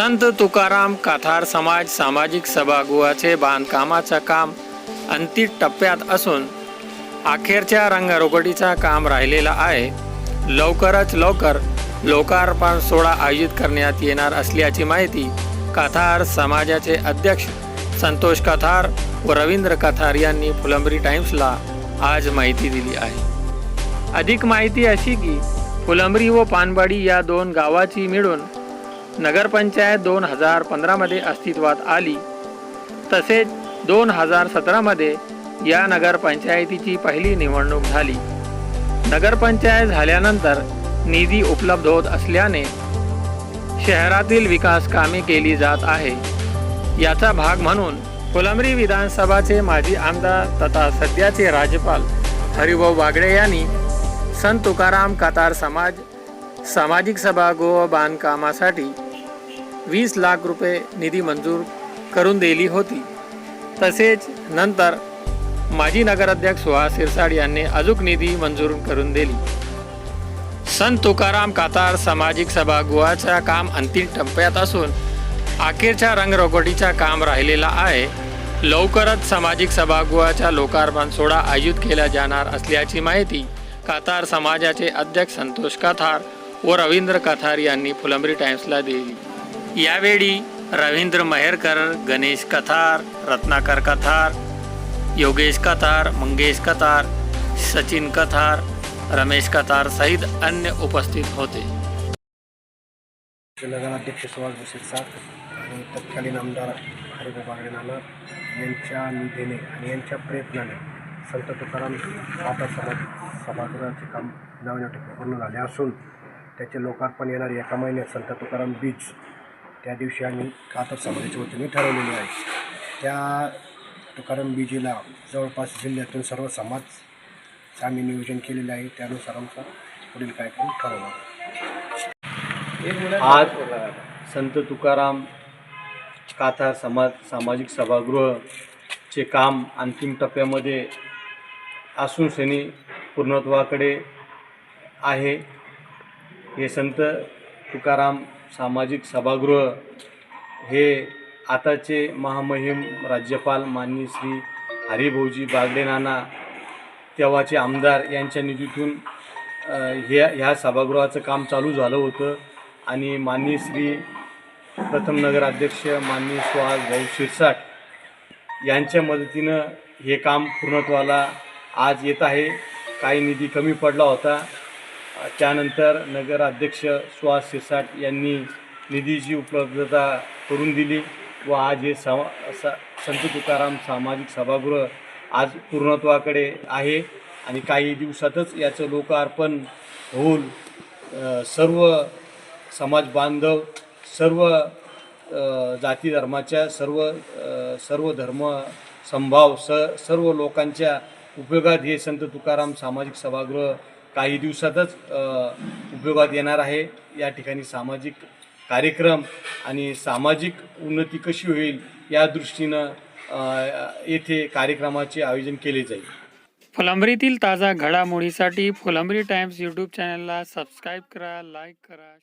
संत तुकाराम काथार समाज सामाजिक सभागृहाचे बांधकामाचं काम अंतिम टप्प्यात असून अखेरच्या रंगरोगडीचा काम राहिलेला आहे लवकरच लवकर लोकार्पण सोहळा आयोजित करण्यात येणार असल्याची माहिती काथार समाजाचे अध्यक्ष संतोष कथार व रवींद्र कथार यांनी फुलंब्री टाइम्सला आज माहिती दिली आहे अधिक माहिती अशी की फुलंब्री व पानबाडी या दोन गावाची मिळून नगरपंचायत दोन हजार पंधरामध्ये अस्तित्वात आली. तसेच दोन हजार सतरामध्ये या नगरपंचायतीची पहिली निवडणूक झाली. नगरपंचायत झाल्यानंतर निधी उपलब्ध होत असल्याने शहरातील विकास कामे केली जात आहे. याचा भाग म्हणून फुलंब्री विधानसभाचे माजी आमदार तथा सध्याचे राज्यपाल हरिभाऊ बागडे यांनी संत तुकाराम कातार समाज सामाजिक सभागृह बांधकामासाठी वीस लाख रुपये निधी मंजूर करून दिली होती. तसेच नंतर माजी नगराध्यक्ष सुहास सिरसाड यांनी अजूक निधी मंजूर करून दिली. संत तुकाराम कातार सामाजिक सभागृहाच्या काम अंतिम टप्प्यात असून अखेरच्या रंगरंगोटीचा काम राहिलेला आहे. लवकरच सामाजिक सभागृहाच्या लोकार्पण सोहळा आयोजित केला जाणार असल्याची माहिती कातार समाजाचे अध्यक्ष संतोष कथार व रवींद्र कथार यांनी फुलंबरी टाइम्सला दिली. यावेळी रवींद्र मेहरकर गणेश कथार रत्नाकर कथार योगेश कथार मंगेश कथार सचिन कथार रमेश कथार सहित अन्य उपस्थित होते. नगराध्यक्ष सुभाष शिरसाट आणि तत्कालीन आमदार हरिभाऊ बागडे नाना यांच्या निधीने आणि यांच्या प्रयत्नाने संत तुकाराम आता समाज सभागृहाचे काम नव्या पूर्ण झाले असून त्याचे लोकार्पण येणार एका महिन्यात संत तुकाराम बीच त्या दिवशी आम्ही कातर समाजाच्या वतीने ठरवलेले आहे. त्या तुकाराम बीजीला जवळपास जिल्ह्यातून सर्व समाज आम्ही नियोजन केलेले आहे. त्यानुसार आमचा पुढील कार्यक्रम ठरवला आज संत तुकाराम काथा समाज सामाजिक सभागृहचे काम अंतिम टप्प्यामध्ये असून शनी पूर्णत्वाकडे आहे. हे संत तुकाराम सामाजिक सभागृह हे आताचे महामहिम राज्यपाल माननीय श्री हरिभाऊजी बागडे नाना तेव्हाचे आमदार यांच्या निधीतून ह्या ह्या सभागृहाचं काम चालू झालं होतं. आणि माननीय श्री प्रथम नगराध्यक्ष माननीय सुहास भाऊ शिरसाट यांच्या मदतीनं हे काम पूर्णत्वाला आज येत आहे. काही निधी कमी पडला होता. त्यानंतर नगराध्यक्ष सुहास शिरसाट यांनी निधीची उपलब्धता करून दिली व आज हे समा स संत तुकाराम सामाजिक सभागृह आज पूर्णत्वाकडे आहे आणि काही दिवसातच याचं लोकार्पण होऊन सर्व समाज बांधव सर्व जाती धर्माच्या सर्व सर्व धर्म संभाव स सर्व लोकांच्या उपयोगात हे संत तुकाराम सामाजिक सभागृह काही दिवसातच उपयोगात येणार आहे. या ठिकाणी सामाजिक कार्यक्रम आणि सामाजिक उन्नती कशी होईल या दृष्टीनं येथे कार्यक्रमाचे आयोजन केले जाईल. फुलंबरीतील ताजा घडामोडीसाठी फुलंबरी टाइम्स यूट्यूब चॅनलला सबस्क्राईब करा लाईक करा